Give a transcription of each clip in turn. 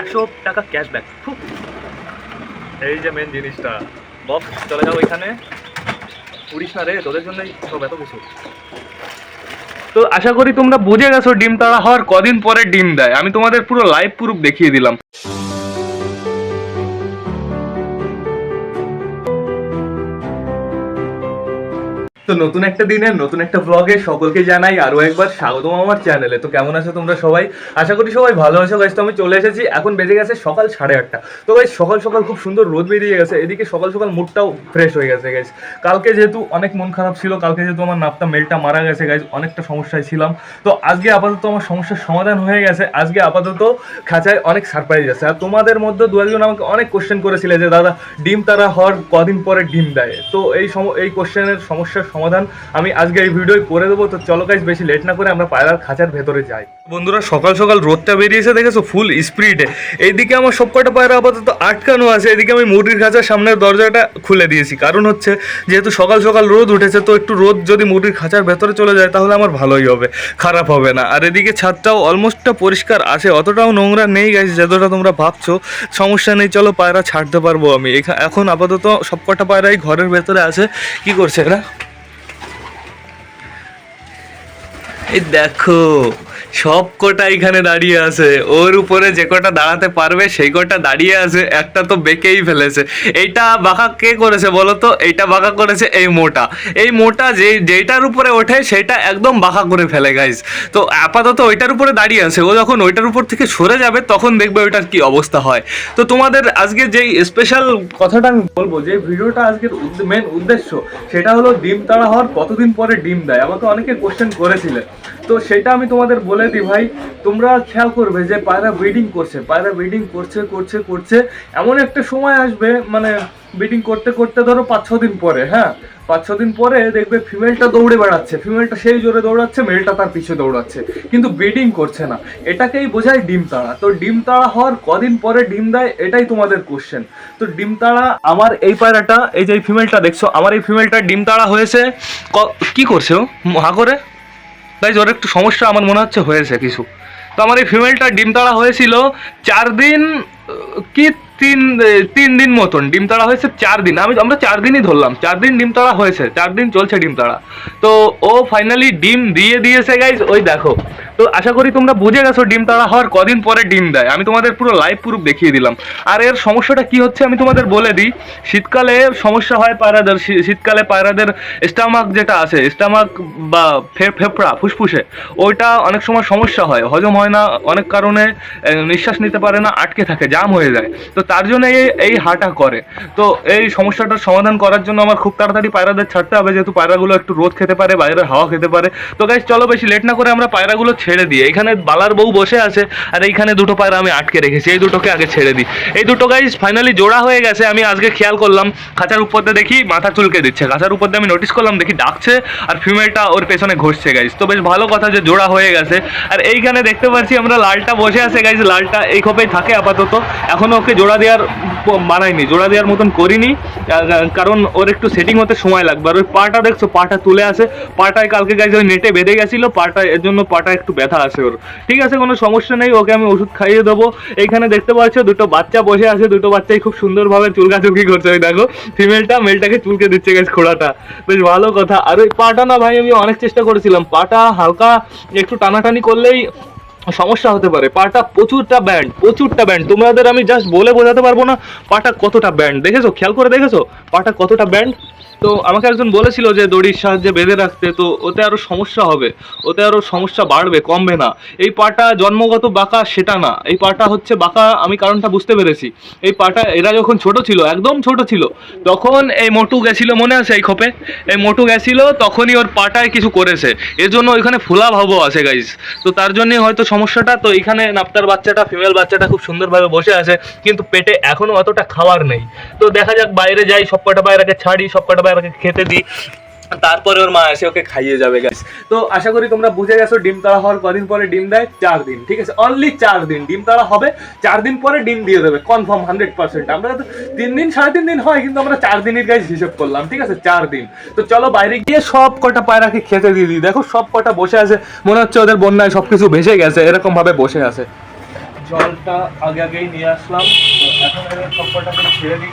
একশো টাকা ক্যাশব্যাক এই যে মেন জিনিসটা। বব চলে যাও ওইখানে উড়িস না রে তোদের জন্যই সব এত কিছু। তো আশা করি তোমরা বুঝে গেছো ডিম তাড়া হওয়ার কদিন পরে ডিম দেয়। আমি তোমাদের পুরো লাইভ প্রুফ দেখিয়ে দিলাম। তো নতুন একটা দিনে, নতুন একটা ব্লগে সকলকে জানাই আরও একবার স্বাগতম আমার চ্যানেলে তো কেমন আছো তোমরা সবাই? আশা করি সবাই ভালো আছো গাইজ তো আমি চলে এসেছি, এখন বেজে গেছে সকাল সাড়ে আটটা। তো গাইজ সকাল সকাল খুব সুন্দর রোদ বেরিয়ে গেছে। এদিকে সকাল সকাল মুডটাও ফ্রেশ হয়ে গেছে গাইজ কালকে যেহেতু অনেক মন খারাপ ছিল, কালকে যেহেতু আমার নাপটা মেলটা মারা গেছে গাইজ অনেকটা সমস্যায় ছিলাম। তো আজকে আপাতত আমার সমস্যার সমাধান হয়ে গেছে। আজকে আপাতত খাঁচায় অনেক সারপ্রাইজ আছে। আর তোমাদের মধ্যে দু একজন আমাকে অনেক কোশ্চেন করেছিলে যে, দাদা, ডিম তারা হওয়ার কদিন পরে ডিম দেয়? তো এই সম, এই কোশ্চেনের সমস্যার সমাধান, আমি আজকে এই ভিডিও করে দেবো। তো চলো গাইজ বেশি লেট না করে আমরা পায়রার খাঁচার ভেতরে যাই। বন্ধুরা, সকাল সকাল রোদটা বেরিয়েছে, দেখেছ? ফুল স্পিডে এইদিকে আমার সবকটা পায়রা আপাতত আটকানো আছে। এদিকে আমি মুরগির খাঁচার সামনের দরজাটা খুলে দিয়েছি। কারণ হচ্ছে, যেহেতু সকাল সকাল রোদ উঠেছে, তো একটু রোদ যদি মুরগির খাঁচার ভেতরে চলে যায়, তাহলে আমার ভালোই হবে, খারাপ হবে না। আর এদিকে ছাদটাও অলমোস্টটা পরিষ্কার আছে, অতটাও নোংরা নেই গেছে যতটা তোমরা ভাবছ, সমস্যা নেই, চলো পায়রা ছাড়তে পারব আমি। এখা- এখন আপাতত সবকটা পায়রাই ঘরের ভেতরে আছে। কি করছে এরা? দেখো সব কটা এখানে দাঁড়িয়ে আছে। ওর উপরে যে কটা দাঁড়াতে পারবে, সেই কটা দাঁড়িয়ে আছে, একটা তো বেঁকেই ফেলেছে। এইটা বাঁকা কে করেছে বলো তো? এইটা বাঁকা করেছে এই মোটা। এই মোটা যে, যেইটার উপরে ওঠে, সেটা একদম বাঁকা করে ফেলে গাইজ তো আপাতত ওইটার উপরে দাঁড়িয়ে আছে। ও যখন ওইটার উপর থেকে সরে যাবে, তখন দেখবে ওইটার কি অবস্থা হয়। তো তোমাদের আজকে যেই স্পেশাল কথাটা আমি বলব, যে ভিডিওটা আজকের মেন উদ্দেশ্য, সেটা হলো ডিম তাড়া হওয়ার কতদিন পরে ডিম দেয়। আমাকে অনেকে কোশ্চেন করেছিলেন। তো সেটা আমি তোমাদের বলে দিই ভাই, তোমরা খেয়াল করবে যে পায়রা ব্রিডিং করছে, পায়রা ব্রিডিং করছে করছে করছে। এমন একটা সময় আসবে মানে ব্রিডিং করতে করতে ধরো পাঁচ, ছ দিন পরে হ্যাঁ? পাঁচ, ছ দিন পরে দেখবে ফিমেলটা দৌড়ে বেড়াচ্ছে ফিমেলটা সেই জোরে দৌড়াচ্ছে মেলটা তার পিছু দৌড়াচ্ছে। কিন্তু ব্রিডিং করছে না। এটাকেই বোঝায় ডিম তাড়া। তো ডিম তাড়া হওয়ার কদিন পরে ডিম দেয়, এটাই তোমাদের কোশ্চেন তো ডিম তাড়া, আমার এই পায়রাটা, এই যে ফিমেলটা দেখছ, আমার এই ফিমেলটা ডিম তাড়া হয়েছে কি করছে ও? হা করে? গাইজ ওর একটু সমস্যা আমার মনে হচ্ছে হয়েছে কিছু। তো আমার এই ফিমেলটা ডিম তাড়া হয়েছিল চার দিন কি তিন তিন দিন মতন। ডিম তাড়া হয়েছে চার দিন। আমি, আমরা চার দিনই ধরলাম। চার দিন ডিম তাড়া হয়েছে। চার দিন চলছে ডিম তাড়া। তো ও ফাইনালি ডিম দিয়ে দিয়েছে গাইজ ওই দেখো তো আশা করি তোমরা বুঝে গেছো ডিম তাড়া হওয়ার কদিন পরে ডিম দেয়। আমি তোমাদের পুরো লাইভ প্রুফ দেখিয়ে দিলাম। আর এর সমস্যাটা কি হচ্ছে আমি তোমাদের বলে দিই। শীতকালে সমস্যা হয় পায়রাদের। শীতকালে পায়রাদের স্টামাক যেটা আছে স্টামাক বা ফেফড়া, ফুসফুসে, ওইটা অনেক সময় সমস্যা হয়। হজম হয় না, অনেক কারণে নিঃশ্বাস নিতে পারে না, আটকে থাকে, জাম হয়ে যায়। তো তার জন্য এই এই হাটা করে। তো এই সমস্যাটার সমাধান করার জন্য আমার খুব তাড়াতাড়ি পায়রাদের ছাড়তে হবে, যেহেতু পায়রাগুলো একটু রোদ খেতে পারে, বাইরের হাওয়া খেতে পারে। তো গাইজ চলো বেশি লেট না করে আমরা পায়রাগুলো ছেড়ে দিই। এখানে বালার বউ বসে আছে, আর এইখানে দুটো পায়রা আমি আটকে রেখেছি। এই দুটোকে আগে ছেড়ে দিই। এই দুটো গাইজ ফাইনালি জোড়া হয়ে গেছে, আমি আজকে খেয়াল করলাম। খাঁচার উপর দিয়ে দেখি মাথা চুলকে দিচ্ছে। খাঁচার উপর দিয়ে আমি নোটিস করলাম, দেখি ডাকছে, আর ফিমেলটা ওর পেছনে ঘষছে গাইজ তো বেশ ভালো কথা যে জোড়া হয়ে গেছে। আর এইখানে দেখতে পাচ্ছি আমরা লালটা বসে আছে গাইজ লালটা এই খোপেই থাকে আপাতত। এখনও ওকে জোড়া দেওয়ার বানাইনি জোড়া দেওয়ার মতন করিনি। কারণ ওর একটু সেটিং হতে সময় লাগবে। আর ওই পাটা দেখছ, পাটা তুলে আছে। পাটায় কালকে গাইজ ওই নেটে বেঁধে গেছিল। পাটা, এর জন্য পাটা একটু ব্যথা আছে ওর। ঠিক আছে, কোনো সমস্যা নেই, ওকে আমি ওষুধ খাইয়ে দেবো। এখানে দেখতে পাচ্ছ, দুটো বাচ্চা বসে আছে, দুটো বাচ্চাই খুব সুন্দরভাবে চুলকাচুলকি করছে। ওই দেখো ফিমেলটা মেলটাকে চুলকে দিচ্ছে গেছে খোড়াটা। বেশ ভালো কথা। আর ওই পাটা না ভাই, আমি অনেক চেষ্টা করেছিলাম। পাটা হালকা একটু টানাটানি করলেই সমস্যা হতে পারে। পাটা প্রচুরটা ব্যান্ড প্রচুরটা ব্যান্ড তোমাদের আমি জাস্ট বলে বোঝাতে পারব না পাটা কতটা ব্যান্ড দেখেছ? খেয়াল করে দেখেছ? পাটা কতটা ব্যান্ড তো আমাকে একজন বলেছিল যে দড়ির সাহায্যে বেঁধে রাখতে, তো ওতে আরও সমস্যা হবে। ওতে আরও সমস্যা বাড়বে, কমবে না। এই পাটা জন্মগত বাঁকা, সেটা না। এই পাটা হচ্ছে বাঁকা, আমি কারণটা বুঝতে পেরেছি। এই পাটা, এরা যখন ছোট ছিল, একদম ছোট ছিল, তখন এই মোটু গেছিল, মনে আছে এই খোপে? এই মোটু গেছিল, তখনই ওর পাটায় কিছু করেছে। এর জন্য ওইখানে ফোলা ভাবও আছে গাইজ তো তার জন্যই হয়তো সমস্যাটা, তো এখানে নাপতার বাচ্চাটা ফিমেল বাচ্চাটা খুব সুন্দরভাবে বসে আছে, কিন্তু পেটে এখনও অতটা খাওয়ার নেই। তো দেখা যাক বাইরে যাই সব কটা বাইরাকে ছাড়ি সব কটা বাইরাকে খেতে দিই। তারপরে ওর মা এসে ওকে খাইয়ে যাবে গাইস তো আশা করি তোমরা বুঝে গেছো, ডিম তাড়া হওয়ার কদিন পরে ডিম দেয়, চার দিন, ঠিক আছে? অনলি চার দিন। ডিম তাড়া হবে, চার দিন পরে ডিম দিয়ে দেবে কনফার্ম হান্ড্রেড পার্সেন্ট আমরা তো তিন দিন, সাড়ে তিন দিন হয়, কিন্তু আমরা চার দিনের গাইজ হিসেব করলাম, ঠিক আছে? চার দিন। তো চলো বাইরে গিয়ে সব কটা পায়রাকে খেতে দিয়ে দিই। দেখো, সব কটা বসে আছে, মনে হচ্ছে ওদের বন্যায় সবকিছু ভেসে গেছে, এরকম ভাবে বসে আছে। জলটা আগে আগেই নিয়ে আসলাম এখন এবার সবকটাকে ছেড়ে দিই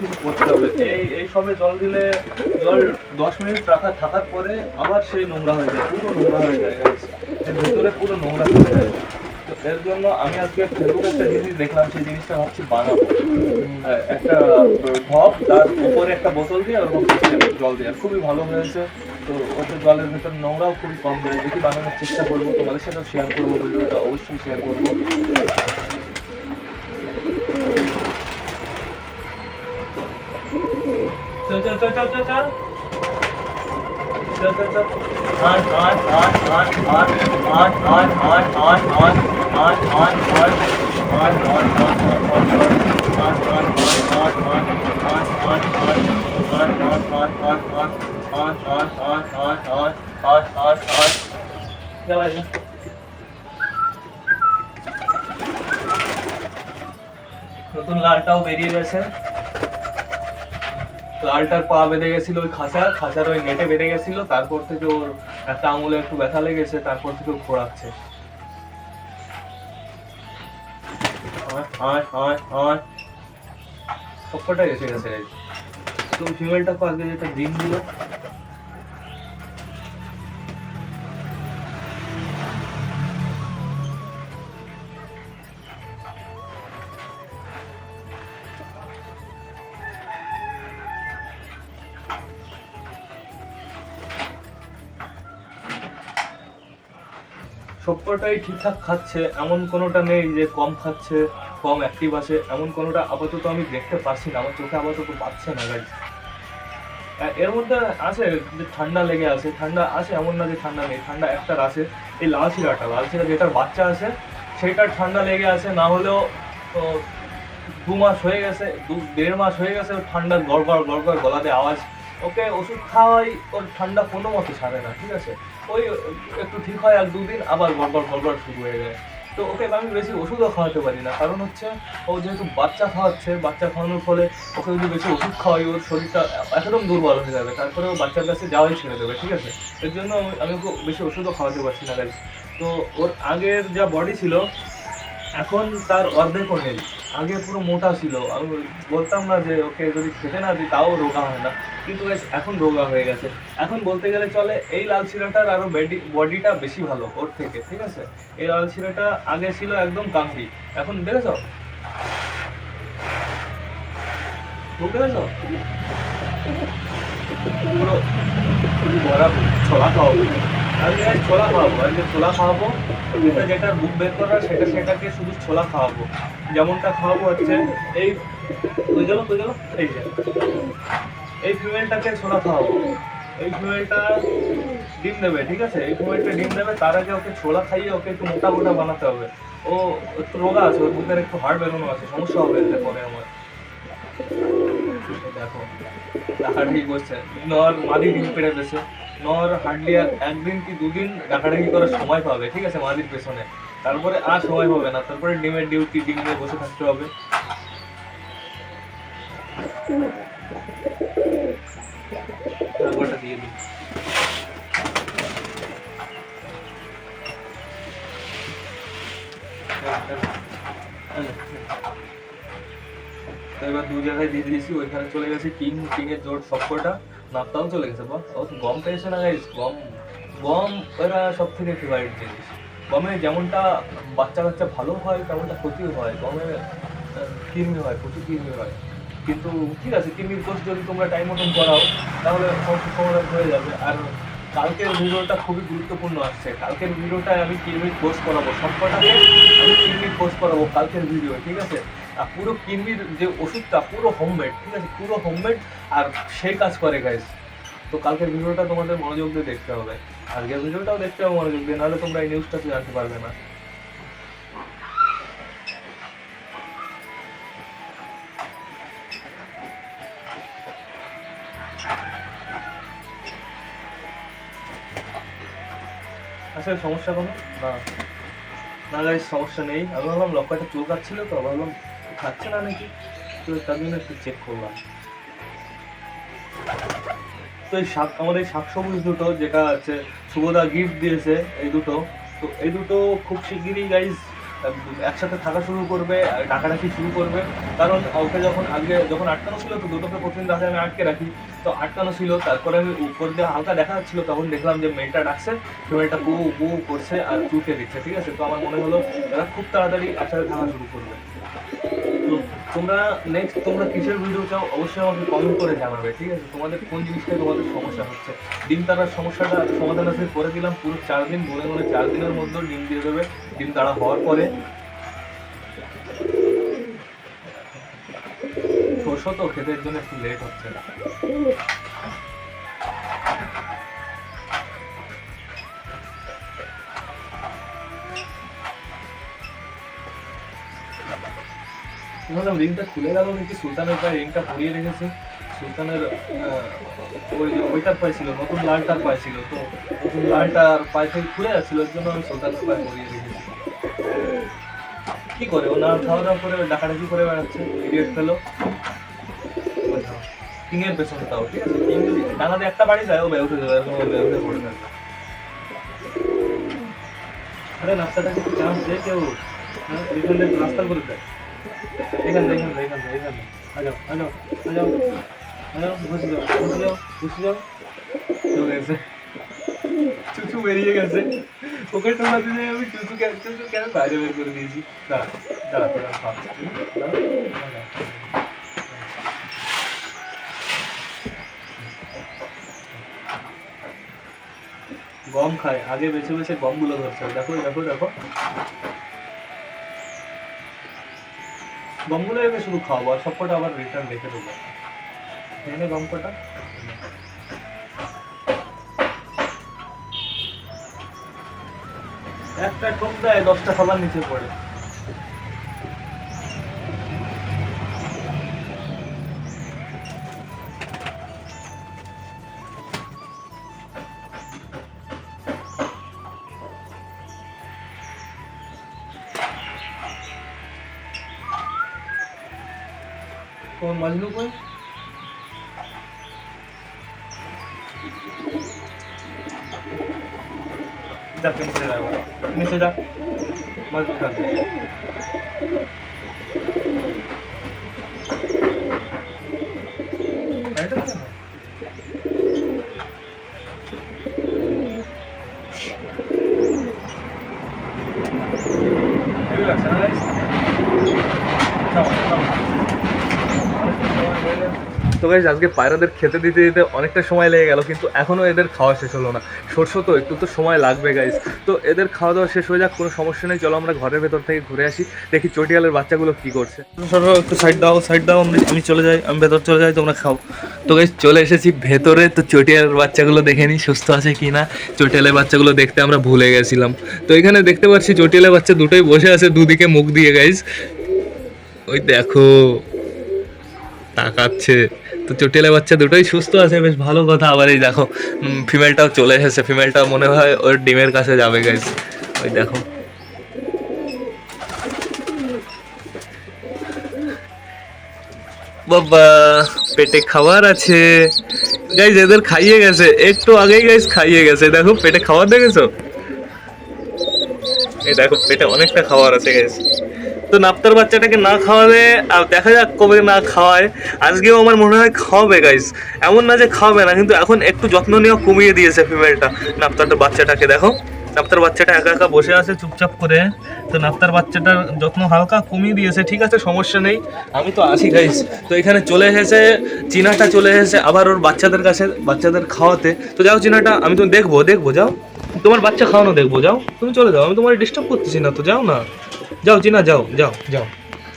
কিছু করতে হবে এই এই সবে জল দিলে জল দশ মিনিট রাখা, থাকার পরে আবার সেই নোংরা হয়ে যায়, পুরো নোংরা হয়ে যায়। ভেতরে পুরো নোংরা হয়ে যায়। তো এর জন্য আমি আজকে ফেসবুকে একটা জিনিস দেখলাম, সেই জিনিসটা ভাবছি বানাবো একটা ঢপ তার উপরে একটা বোতল দিয়ে ওরকম জল দিয়ে। খুবই ভালো হয়েছে। তো ওতে জলের ভেতর নোংরাও খুবই কম যায়। দেখি বানানোর চেষ্টা করব, তোমাদের সাথেও শেয়ার করব, ভিডিওটা অবশ্যই শেয়ার করব। চল চল চল চল চল চল চল চল চল আট আট আট আট আট আট আট আট আট আট আট আট আট আট আট নতুন লালটাও বেরিয়ে গেছে লালটার পা বেঁধে গেছিল ওই খাঁচা, খাঁচার ওই নেটে বেঁধে গেছিল, তারপর থেকে ওর একটা আঙুলে একটু ব্যথা লেগেছে, তারপর থেকে ও খোঁড়াচ্ছে সবকটা গেছে guys। তো ফিমেলটা পাকে যেটা ডিম দিল সবকটাই ঠিকঠাক খাচ্ছে, এমন কোনোটা নেই যে কম খাচ্ছে, কম অ্যাক্টিভ আছে, এমন কোনোটা আপাতত আমি দেখতে পাচ্ছি না, আমার চোখে আপাতত পাচ্ছে না গাড়ি এর মধ্যে আছে যে ঠান্ডা লেগে আছে, ঠান্ডা আছে এমন না যে ঠান্ডা নেই, ঠান্ডা একটার আছে, এই লাল শিরাটা লাল শিরা যেটার বাচ্চা আছে সেইটার ঠান্ডা লেগে আছে, না হলেও দু মাস হয়ে গেছে, দু, দেড় মাস হয়ে গেছে ঠান্ডা গড়গড় গড়গড় গলাতে আওয়াজ ওকে ওষুধ খাওয়াই, ওর ঠান্ডা কোনো মতো ছাড়ে না, ঠিক আছে? ওই একটু ঠিক হয়, এক দুদিন আবার গড়গড় গড়গড় শুরু হয়ে যায়। তো ওকে আমি বেশি ওষুধও খাওয়াতে পারি না, কারণ হচ্ছে ও যেহেতু বাচ্চা খাওয়াচ্ছে, বাচ্চা খাওয়ানোর ফলে ওকে যদি বেশি ওষুধ খাওয়াই, ওর শরীরটা একদম দুর্বল হয়ে যাবে, তারপরে ও বাচ্চার কাছে যাওয়াই ছেড়ে দেবে, ঠিক আছে? এর জন্য আমি- ওকে বেশি ওষুধও খাওয়াতে পারছি না, guys। তো ওর আগের যা বডি ছিল এখন তার অর্ধেকও নেই আগে পুরো মোটা ছিল। আমি বলতাম না যে, ওকে যদি খেতে না দিই, তাও রোগা হয় না। কিন্তু এখন রোগা হয়ে গেছে। এখন বলতে গেলে চলে, এই লাল শিরাটার আরও বডিটা বেশি ভালো ওর থেকে, ঠিক আছে? এই লাল শিরাটা আগে ছিল একদম কাংড়ি এখন বুঝতে পেরেছ? পুরো বড়া ছোলা খাওয়াবো আমি ছোলা খাওয়াবো আজকে ছোলা খাওয়াবো যেটা বুক বের করা সেটা সেটাকে শুধু ছোলা খাওয়াবো। যেমনটা খাওয়াবো হচ্ছে এই, ওই গেল ওই গেল এই যে। ফিমেলটাকে ছোলা খাওয়াবো। এই ফিমেলটা ডিম দেবে, ঠিক আছে? এই ফিমেলটা ডিম দেবে, তার আগে ওকে ছোলা খাইয়ে ওকে একটু মোটা মোটা বানাতে হবে। ও একটু রোগা আছে, ওর বুকের একটু হাড় বেরোনো আছে, সমস্যা হবে এতে পরে আমার। দেখো ডাকাডাকি করছে নর মাদি ডিম পেড়ে পেছে নর হার্ডলি আর একদিন কি দুদিন ডাকাডাকি করার সময় পাবে, ঠিক আছে মাদির পেছনে। তারপরে আর সময় পাবে না, তারপরে ডিমের ডিউটি, ডিম নিয়ে বসে থাকতে হবে। তারপরটা এবার দু জায়গায় দিয়ে দিয়েছি, ওইখানে চলে গেছে কিং কিং এর জোর সবকটা। নাপটাও চলে গেছে বল ও গম পেয়েছে না গাইস গম গম এরা সব থেকে ফেভারিট জিনিস। গমে যেমনটা বাচ্চা কাচ্চা ভালো হয়, তেমনটা ক্ষতিও হয়। গমে কৃমি হয়, প্রচুর কৃমি হয়। কিন্তু ঠিক আছে, কৃমির কোর্স যদি তোমরা টাইম মতন করাও, তাহলে সমাধান হয়ে যাবে। আর কালকের ভিডিওটা খুবই গুরুত্বপূর্ণ আসছে। কালকের ভিডিওটায় আমি কৃমির কোর্স করাবো। সবকটাকে আমি কৃমির কোর্স করাবো কালকের ভিডিও ঠিক আছে? আর পুরো কিনবির যে ওষুধটা, পুরো হোমমেড ঠিক আছে? পুরো হোমমেড আর সে কাজ করে গাইজ তো কালকের ভিডিওটা তোমাদের মনোযোগ দিয়ে দেখতে হবে। আজকের ভিডিওটাও দেখতে হবে মনোযোগ দিয়ে, নাহলে তোমরা এই নিউজটা জানতে পারবে না। আচ্ছা সমস্যা কোনো? না। না গাড়ির সমস্যা নেই। আমি ভাবলাম লক্ষ্যটা চুল কাটছিল তো ভাবলাম খাচ্ছে না নাকি? তো তার জন্য একটু চেক করলাম। তো এই শাক, আমাদের এই শাক সবুজ দুটো, যেটা আছে শুভদা গিফট দিয়েছে, এই দুটো। তো এই দুটো খুব শিগগিরই গাইজ একসাথে থাকা শুরু করবে ডাকাডাকি শুরু করবে। কারণ ওকে যখন আগে যখন আটকানো ছিল, তো দুটোকে প্রতিদিন রাতে আমি আটকে রাখি। তো আটকানো ছিল, তারপরে আমি উপর দিয়ে হালকা দেখা যাচ্ছিল তখন দেখলাম যে মেয়েটা ডাকছে, তো মেয়েটা বউ বউ করছে আর চুকে দিচ্ছে, ঠিক আছে? তো আমার মনে হলো এরা খুব তাড়াতাড়ি একসাথে থাকা শুরু করবে। তোমরা নেক্সট তোমরা কিসের ভিডিও চাও, অবশ্যই আমাকে কমেন্ট করে জানাবে, ঠিক আছে? তোমাদের কোন জিনিসটা তোমাদের সমস্যা হচ্ছে? ডিম তারার সমস্যাটা, সমাধান আজকে করে দিলাম পুরো চার দিন, মনে মনে চার দিনের মধ্যে ডিম দিয়ে দেবে, ডিম তারা হওয়ার পরে। শস্য তো খেতে জন্য একটু লেট হচ্ছে। ভাবলাম রিংটা খুলে গেল নাকি? সুলতানের পায়ে রিংটা পরিয়ে রেখেছে। সুলতানের ওই ওইটার পায়ে নতুন লালটার পায়ে তো নতুন লালটার পায়ে থেকে খুলে যাচ্ছিল ওর জন্য আমি সুলতানের পায়ে পরিয়ে রেখেছি কি করে? ও খাওয়া দাওয়া করে ডাকাডাকি করে বেড়াচ্ছে ইডিয়েট ফেলো কিংয়ের পেছনে তাও, ঠিক আছে? কিং ডাঙাতে একটা বাড়ি যায়, ও বেয়ে উঠে যাবে এরকম বেয়ে উঠে পড়ে থাকবে আরে নাস্তাটাকে একটু চান্স দে কেউ হ্যাঁ নাস্তা করে দেয়? বেরিয়ে গেছে। কেন বাইরে বের করে দিয়েছি? দাঁড়া। গম খায়, আগে বেছে বেছে গমগুলো ধরছে দেখো দেখো দেখো। গমগুলো রেখে শুধু খাওয়াবো আর সবকটা আবার রিটার্ন রেখে দেবো। এখানে গম কটা একটা টোপ দেয়, দশটা খাবার নিচে পড়ে। তোমার মাজলু কই যা তুই নিচে যা এবার। নিচে যা মাজলু খা এটা কেন? হেভি লাগছে না guys? খাও, খাও। তো গাইজ আজকে পায়রাদের খেতে দিতে দিতে অনেকটা সময় লেগে গেল, কিন্তু এখনও এদের খাওয়া শেষ হলো না। সরষে তো একটু তো সময় লাগবে গাইজ তো এদের খাওয়া দাওয়া শেষ হয়ে যাক, কোনো সমস্যা নেই। চলো আমরা ঘরের ভেতর থেকে ঘুরে আসি, দেখি চটিয়ালের বাচ্চাগুলো কি করছে। একটু সাইড দাও সাইড দাও, আমি আমি চলে যাই, আমি ভেতর চলে যাই, তোমরা খাও। তো গাইজ চলে এসেছি ভেতরে, তো চটিয়ালের বাচ্চাগুলো দেখে নিই সুস্থ আছে কি না? চটিয়ালের বাচ্চাগুলো দেখতে আমরা ভুলে গেছিলাম। তো এখানে দেখতে পাচ্ছি চটিয়ালের বাচ্চা দুটোই বসে আছে দুদিকে মুখ দিয়ে গাইজ ওই দেখো, তাকাচ্ছে। তো চটিয়ালে বাচ্চা দুটোই সুস্থ আছে, বেশ ভালো কথা। আবার এই দেখো ফিমেলটাও চলে এসেছে। ফিমেলটা মনে হয় ওর ডিমের কাছে যাবে গাইজ ওই দেখো। বাবা, পেটে খাবার আছে। গাইজ এদের খাইয়ে গেছে। একটু আগেই গাইজ খাইয়ে গেছে। দেখো, পেটে খাবার দেখেছ? এই দেখো, পেটে অনেকটা খাবার আছে গাইজ তো নাপ্তার বাচ্চাটাকে না খাওয়ালে আর দেখা যাক কবে না খাওয়ায়। আজকেও আমার মনে হয় খাওয়াবে গাইস এমন না যে খাওয়াবে না, কিন্তু এখন একটু যত্ন নেওয়া কমিয়ে দিয়েছে ফিমেলটা নাপ্তারটা বাচ্চাটাকে। দেখো, নাপ্তার বাচ্চাটা একা একা বসে আছে চুপচাপ করে। তো নাপ্তার বাচ্চাটার যত্ন হালকা কমিয়ে দিয়েছে, ঠিক আছে, সমস্যা নেই। আমি তো আসি গাইস তো এখানে চলে এসেছে, চিনাটা চলে এসেছে, আবার ওর বাচ্চাদের কাছে, বাচ্চাদের খাওয়াতে। তো যাও, চিনাটা, আমি তো দেখব দেখব, যাও। তোমার বাচ্চা খাওয়ানো দেখব, যাও। তুমি চলে যাও, আমি তোমার ডিস্টার্ব করতেছি না, তো যাও না। যাও চিনা যাও যাও। যাও।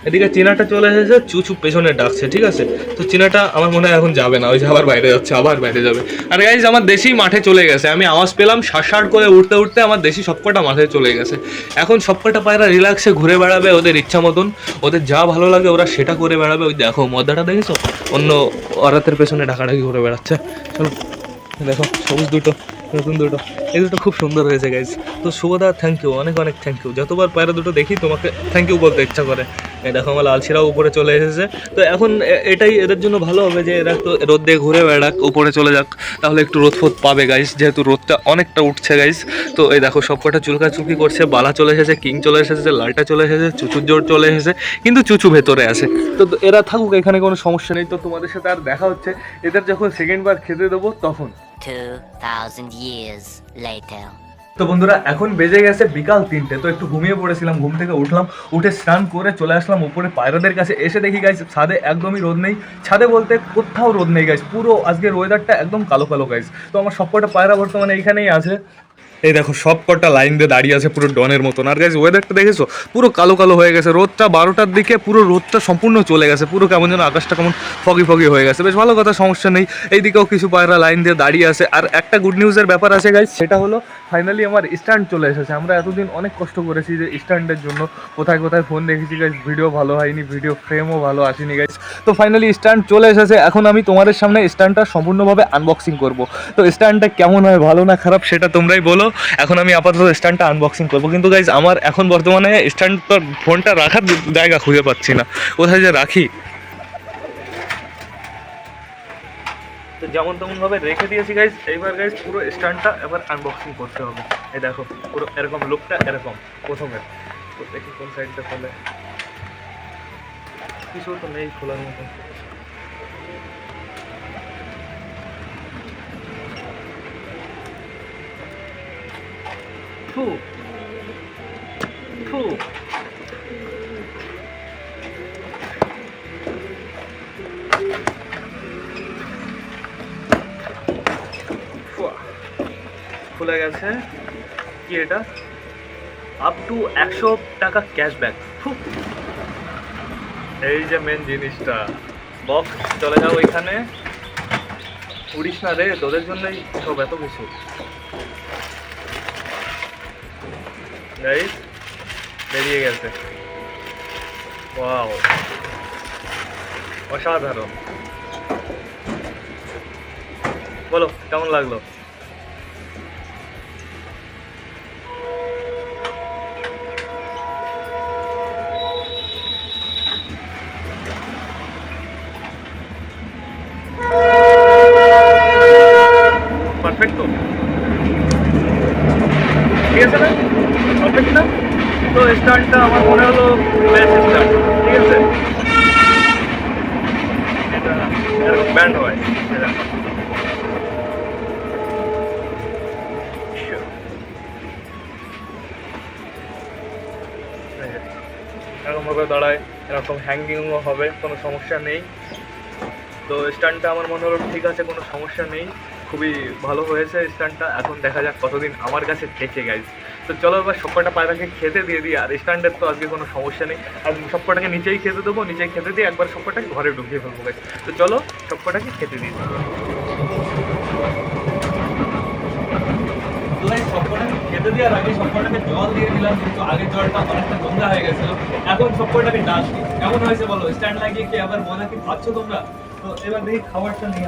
এদিকে চিনাটা চলে এসেছে চুচু পেছনে ডাকছে ঠিক আছে? তো চিনাটা আমার মনে হয় এখন যাবে না ওই যে আবার বাইরে যাচ্ছে আবার বাইরে যাবে। আর গাইজ আমার দেশি মাঠে চলে গেছে। আমি আওয়াজ পেলাম শাট করে উঠতে উঠতে আমার দেশি সবকটা মাঠে চলে গেছে। এখন সবকটা পায়রা রিল্যাক্সে ঘুরে বেড়াবে ওদের ইচ্ছা মতন। ওদের যা ভালো লাগে ওরা সেটা করে বেড়াবে। ওই দেখো মদ্দাটা দেখেছ? অন্য অরাতের পেছনে ঢাকাঢাকি ঘুরে বেড়াচ্ছে। চলো দেখো সবুজ দুটো। নতুন দুটো। এই দুটো খুব সুন্দর হয়েছে গাইজ তো শুভদা থ্যাংক ইউ অনেক অনেক থ্যাংক ইউ যতবার পায়রা দুটো দেখি, তোমাকে থ্যাংক ইউ বলতে ইচ্ছা করে। দেখো আমার লালশিরাও উপরে চলে এসেছে। তো এখন এটাই এদের জন্য ভালো হবে যে এরা তো রোদ দিয়ে ঘুরে বেড়াক উপরে চলে যাক তাহলে একটু রোদ ফোদ পাবে গাইস যেহেতু রোদটা অনেকটা উঠছে গাইস তো এই দেখো সব কটা চুলকা চুলকি করছে বালা চলে এসেছে কিং চলে এসেছে লালটা চলে এসেছে চুচুর জোর চলে এসেছে কিন্তু চুচু ভেতরে আছে। তো তো এরা থাকুক এখানে কোনো সমস্যা নেই। তো তোমাদের সাথে আর দেখা হচ্ছে এদের যখন সেকেন্ড বার খেতে দেবো তখন। 2,000 years later. তো বন্ধুরা, এখন বেজে গেছে বিকাল তিনটে, তো একটু ঘুমিয়ে পড়েছিলাম, ঘুম থেকে উঠলাম, উঠে স্নান করে চলে আসলাম উপরে পায়রাদের কাছে। এসে দেখি গাইজ ছাদে একদমই রোদ নেই। ছাদে বলতে কোথাও রোদ নেই গাইস পুরো আজকের ওয়েদারটা একদম কালো কালো গাইস তো আমার সবকটা পায়রা বর্তমানে এইখানেই আছে। এই দেখো সব কটা লাইন দিয়ে দাঁড়িয়ে আছে পুরো ডনের মতন। আর গাইস ওয়েদারটা দেখেছ? পুরো কালো কালো হয়ে গেছে। রোদটা বারোটার দিকে পুরো রোদটা সম্পূর্ণ চলে গেছে। পুরো কেমন যেন আকাশটা কেমন ফগি ফগি হয়ে গেছে। বেশ ভালো কথা, সমস্যা নেই। এইদিকেও কিছু পায়রা লাইন দিয়ে দাঁড়িয়ে আছে। আর একটা গুড নিউজের ব্যাপার আছে গাইস সেটা হলো ফাইনালি আমার স্ট্যান্ড চলে এসেছে। আমরা এতদিন অনেক কষ্ট করেছি যে স্ট্যান্ডের জন্য। কোথায় কোথায় ফোন দেখেছি গাইস ভিডিও ভালো হয়নি ভিডিও ফ্রেমও ভালো আসেনি গাইস তো ফাইনালি স্ট্যান্ড চলে এসেছে। এখন আমি তোমাদের সামনে স্ট্যান্ডটা সম্পূর্ণভাবে আনবক্সিং করব। তো স্ট্যান্ডটা কেমন হয়, ভালো না খারাপ, সেটা তোমরাই বলো। এখন আমি আপাতত স্ট্যান্ডটা আনবক্সিং করব। কিন্তু গাইজ আমার এখন বর্তমানে স্ট্যান্ড ফোনটা রাখার জায়গা খুঁজে পাচ্ছি না। কোথায় যে রাখি? তো যেমন তেমন ভাবে রেখে দিয়েছি গাইজ এইবার গাইজ পুরো স্ট্যান্ডটা এবার আনবক্সিং করতে হবে। এই দেখো, পুরো এরকম লুকটা এরকম, প্রথমে। তো দেখি কোন সাইডটা খোলে। কিছু তো নেই খোলার মতো। ফু ফু। খুলে গেছে। কি এটা? আপ টু একশো টাকা ক্যাশব্যাক এই যে মেন জিনিসটা। বক্স চলে যাও ওইখানে উড়িস না রে, তোদের জন্যই সব এত কিছু। গাইস বেরিয়ে গেছে। ওয়াও অসাধারণ। বলো কেমন লাগল? স্টার্টটা আমার মনে হলো বেস্ট স্টার্ট ঠিক আছে? ব্যান্ড হয় এরকমভাবে দাঁড়ায়, এরকম হ্যাঙ্গিংও হবে, কোনো সমস্যা নেই। তো স্ট্যান্ডটা আমার মনে হলো ঠিক আছে, কোনো সমস্যা নেই। খুবই ভালো হয়েছে স্ট্যান্ডটা। এখন দেখা যাক কতদিন আমার কাছে টেকে গাইজ তো চলো এবার সবকটা পায়রাকে খেতে দিয়ে দিই। আর স্ট্যান্ডের তো আজকে কোনো সমস্যা নেই। আর সবকটাকে নিচেই খেতে দেবো, নিচেই খেতে দিয়ে একবার সবকটাকে ঘরে ঢুকিয়ে ফেলব গাইজ তো চলো সবকটাকে খেতে দিয়ে দিই। খেতে দেওয়ার আগে জল দিয়ে দিলাম, কিন্তু আগে জলটা অনেকটা হয়ে এখন হয়েছে বলো? স্ট্যান্ড কি আবার মনে তো এবার দেখি খাবারটা নিয়ে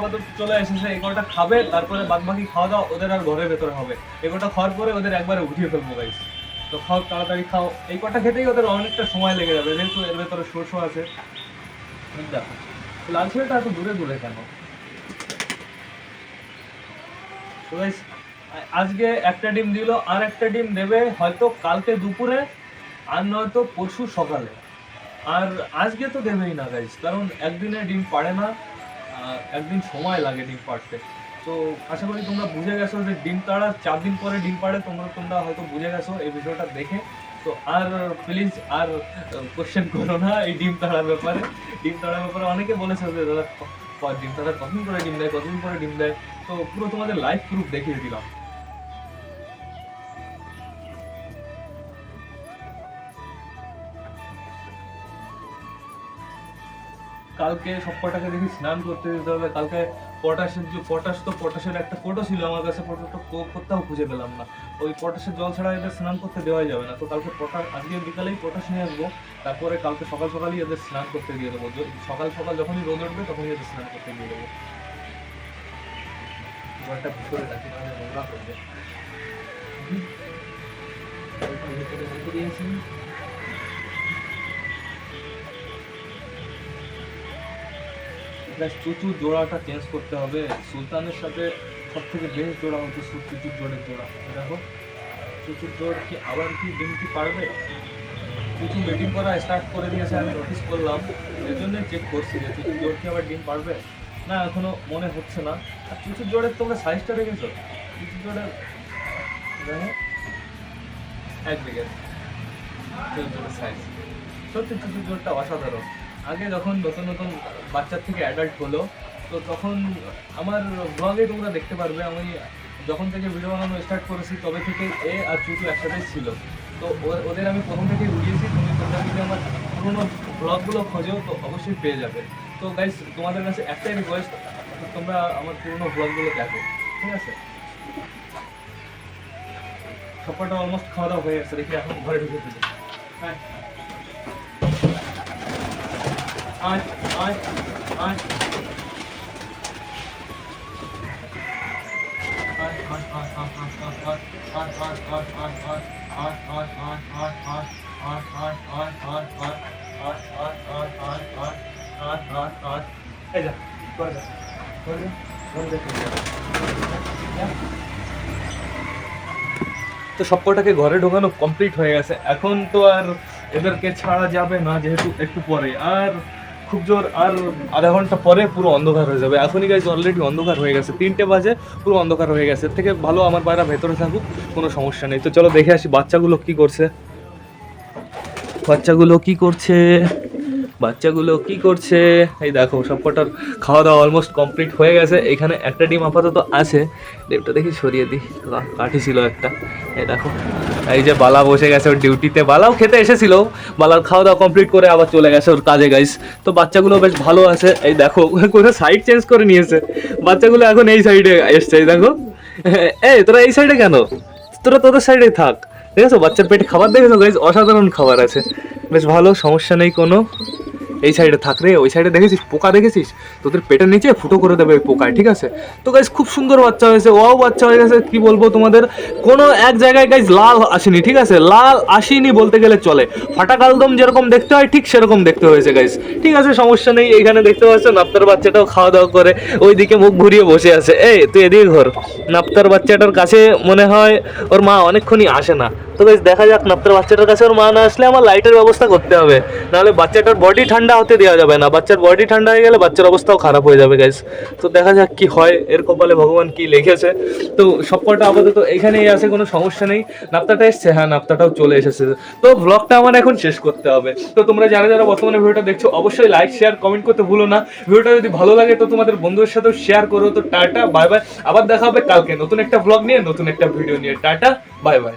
আমাদের চলে কটা খাবে, তারপরে খাওয়া দাওয়া ওদের আর ঘরের ভেতরে হবে। এই কটা খাওয়ার পরে ওদের একবারে উঠিয়ে ফেলব গাইস তো খাও, তাড়াতাড়ি খাও। এই কটা খেতেই ওদের অনেকটা সময় লেগে যাবে, যেহেতু এর ভেতরে আছে। এত দূরে দূরে কেন? আজকে একটা ডিম দিল, আর একটা ডিম দেবে হয়তো কালকে দুপুরে, আর নয়তো পরশু সকালে। আর আজকে তো দেবেই না গাইস কারণ একদিনে ডিম পাড়ে না। একদিন সময় লাগে ডিম পাড়তে। তো আশা করি তোমরা বুঝে গেছো যে ডিম তাড়া চার দিন পরে ডিম পাড়ে, তোমরা তোমরা হয়তো বুঝে গেছো এই বিষয়টা দেখে। তো আর প্লিজ আর কোশ্চেন করো না এই ডিম তাড়ার ব্যাপারে। ডিম তাড়ার ব্যাপারে অনেকে বলেছে যে, দাদা ডিম তাড়া কতদিন করে ডিম দেয়, কতদিন পরে ডিম দেয়? তো পুরো তোমাদের লাইভ প্রুফ দেখিয়ে দিলাম। কালকে সবকটাকে দেখি স্নান করতে যেতে হবে। কালকে পটাশের যে পটাশ তো পটাশের একটা ফটো ছিল, আমার কাছে ফটোটা কোথাও খুঁজে পেলাম না। ওই পটাশের জল ছাড়া এদের স্নান করতে দেওয়া যাবে না। তো কালকে পটাশ আজকে বিকালেই পটাশ নিয়ে আসব। তারপরে কালকে সকাল সকালই এদের স্নান করতে দিয়ে দেবো। সকাল সকাল যখনই রোদ উঠবে, তখনই এদের স্নান করতে দিয়ে দেবো। ভিতরে রাখি নোংরা করবে। গাইস চুচুর জোড়াটা চেঞ্জ করতে হবে। সুলতানের সাথে সব থেকে বেস্ট জোড়া হচ্ছে চুচুর জোড়ের জোড়া। দেখো চুচুর জোড় কি আবার কি ডিম কি পারবে? চুচু বেটিং করা স্টার্ট করে দিয়েছে, আমি নোটিস করলাম। এর জন্য চেক করছি যে চুচুর জোড় কি আবার ডিম পারবে? না, এখনও মনে হচ্ছে না। আর চুচুর জোড়ের তোমরা সাইজটা রেখেছো চুচুর জোড়ের, দেখো, এক দিকে। চুচুর জোড়ের সাইজ সত্যি চুচুর জোড়টা অসাধারণ। আগে যখন নতুন নতুন বাচ্চার থেকে অ্যাডাল্ট হলো। তো তখন আমার ব্লগে তোমরা দেখতে পারবে, আমি যখন থেকে ভিডিও বানানো স্টার্ট করেছি, তবে থেকে এ আর চুটু একসাথেই ছিল। তো ওদের আমি প্রথম থেকে উড়িয়েছি তুমি তোমরা যদি আমার পুরোনো ব্লগগুলো খোঁজো, তো অবশ্যই পেয়ে যাবে। তো গাইস তোমাদের কাছে একটাই রিকোয়েস্ট তোমরা আমার পুরোনো ব্লগগুলো দেখো, ঠিক আছে? সবকটা অলমোস্ট খাওয়া দাওয়া হয়ে গেছে, দেখি এখন ঘরে ঢুকে দিলে হ্যাঁ। আয় আয় আয় তো সবকটাকে ঘরে ঢোকানো কমপ্লিট হয়ে গেছে। এখন তো আর এদেরকে ছাড়া যাবে না, যেহেতু একটু পরে। আর খুব জোর আর আধা ঘণ্টা পরে পুরো অন্ধকার হয়ে যাবে। এখনই গাইজ অলরেডি অন্ধকার হয়ে গেছে। তিনটে বাজে, পুরো অন্ধকার হয়ে গেছে। এর থেকে ভালো আমার বাইরা ভেতরে থাকুক, কোনো সমস্যা নেই। তো চলো দেখে আসি বাচ্চাগুলো কি করছে। বাচ্চাগুলো কি করছে? বাচ্চাগুলো কি করছে? এই দেখো সব সবকটার খাওয়া দাওয়া অলমোস্ট কমপ্লিট হয়ে গেছে। এখানে একটা ডিম আপাতত আছে। ডিমটা দেখি সরিয়ে দিই। কাঠি ছিল একটা। এই দেখো, এই যে বালা বসে গেছে ওর ডিউটিতে। বালাও খেতে এসেছিল। বালার খাওয়া দাওয়া কমপ্লিট করে আবার চলে গেছে ওর কাজে গাইস তো বাচ্চাগুলো বেশ ভালো আছে। এই দেখো, কোনো সাইড চেঞ্জ করে নিয়েছে। বাচ্চাগুলো এখন এই সাইডে এসছে, এই দেখো। এই, তোরা এই সাইডে কেন? তোরা তোদের সাইডে থাক। ঠিক আছে? বাচ্চার পেটে খাবার দেখেছ গাইজ অসাধারণ খাবার আছে। বেশ ভালো, সমস্যা নেই কোনো। এই সাইডে থাক রে, ওই সাইডে দেখেছিস? পোকা দেখেছিস? তোদের পেটের নিচে ফুটো করে দেবে ওই পোকায়, ঠিক আছে? তো গাইজ খুব সুন্দর বাচ্চা হয়েছে, ওয়াও বাচ্চা হয়ে গেছে, কি বলব তোমাদের? কোনো এক জায়গায় গাইজ লাল আসেনি, ঠিক আছে? লাল আসেনি বলতে গেলে চলে। ফাটা কালদম যেরকম দেখতে হয়, ঠিক সেরকম দেখতে হয়েছে গাইজ ঠিক আছে, সমস্যা নেই এখানে দেখতে পাচ্ছ নাপ্তার বাচ্চাটাও খাওয়া দাওয়া করে ওইদিকে মুখ ঘুরিয়ে বসে আছে। এই, তুই এদিকে ঘর। নাপ্তার বাচ্চাটার কাছে মনে হয় ওর মা অনেকক্ষণই আসে না। তো গাইজ দেখা যাক, নাপ্তার বাচ্চাটার কাছে ওর মা না আসলে আমার লাইটের ব্যবস্থা করতে হবে। নাহলে বাচ্চাটার বডি ঠান্ডা হতে দেওয়া যাবে না। বাচ্চার বডি ঠান্ডা হয়ে গেলে বাচ্চার অবস্থাও খারাপ হয়ে যাবে গাইজ তো দেখা যাক কি হয়। এর কপালে ভগবান কি লিখেছে। তো সবকটা আপাতত এখানেই আছে, কোনো সমস্যা নেই। নাপ্তাটা এসছে হ্যাঁ নাপ্তাটাও চলে এসেছে। তো ব্লগটা আমার এখন শেষ করতে হবে। তো তোমরা যারা যারা বর্তমানে ভিডিওটা দেখছ, অবশ্যই লাইক শেয়ার কমেন্ট করতে ভুলো না। ভিডিওটা যদি ভালো লাগে, তো তোমাদের বন্ধুদের সাথেও শেয়ার করো। তো টাটা বাই বাই আবার দেখা হবে কালকে নতুন একটা ব্লগ নিয়ে, নতুন একটা ভিডিও নিয়ে। Tata bye bye